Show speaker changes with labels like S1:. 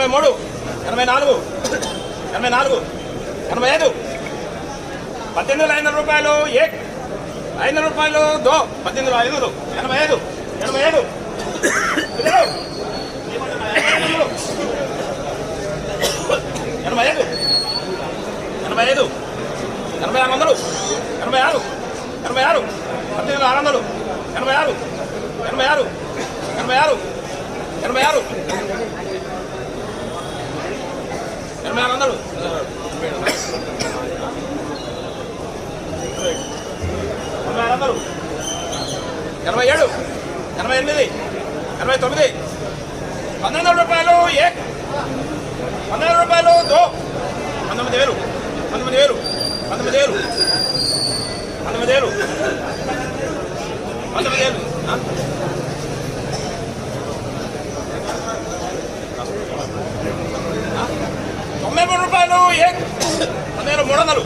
S1: ఎనభై మూడు ఎనభై నాలుగు ఎనభై నాలుగు ఎనభై ఐదు. పద్దెనిమిది వేల ఐదు వందల రూపాయలు ఏ ఐదు వందల రూపాయలు దో. పద్దెనిమిది వేల ఐదు ఎనభై ఐదు ఎనభై ఐదు. ఎనభై ఐదు ఎనభై ఐదు ఎనభై ఆరు వందలు ఎనభై ఆరు ఎనభై ఆరు. పద్దెనిమిది ఆరు వందలు ఎనభై ఆరు ఎనభై ఆరు ఎనభై ఆరు ఎనభై ఆరు. ఎనభై వందలు వందలు ఏడు ఎనభై ఎనిమిది ఎనభై తొమ్మిది. పంతొమ్మిది వందల రూపాయలు ఏ? పంతొమ్మిది వందల రూపాయలు దో? పంతొమ్మిది వేలు పంతొమ్మిది వేలు పంతొమ్మిది వేలు పంతొమ్మిది వేలు పంతొమ్మిది వేలు. పన్నెండు రూపాయలు నేను ముడగలు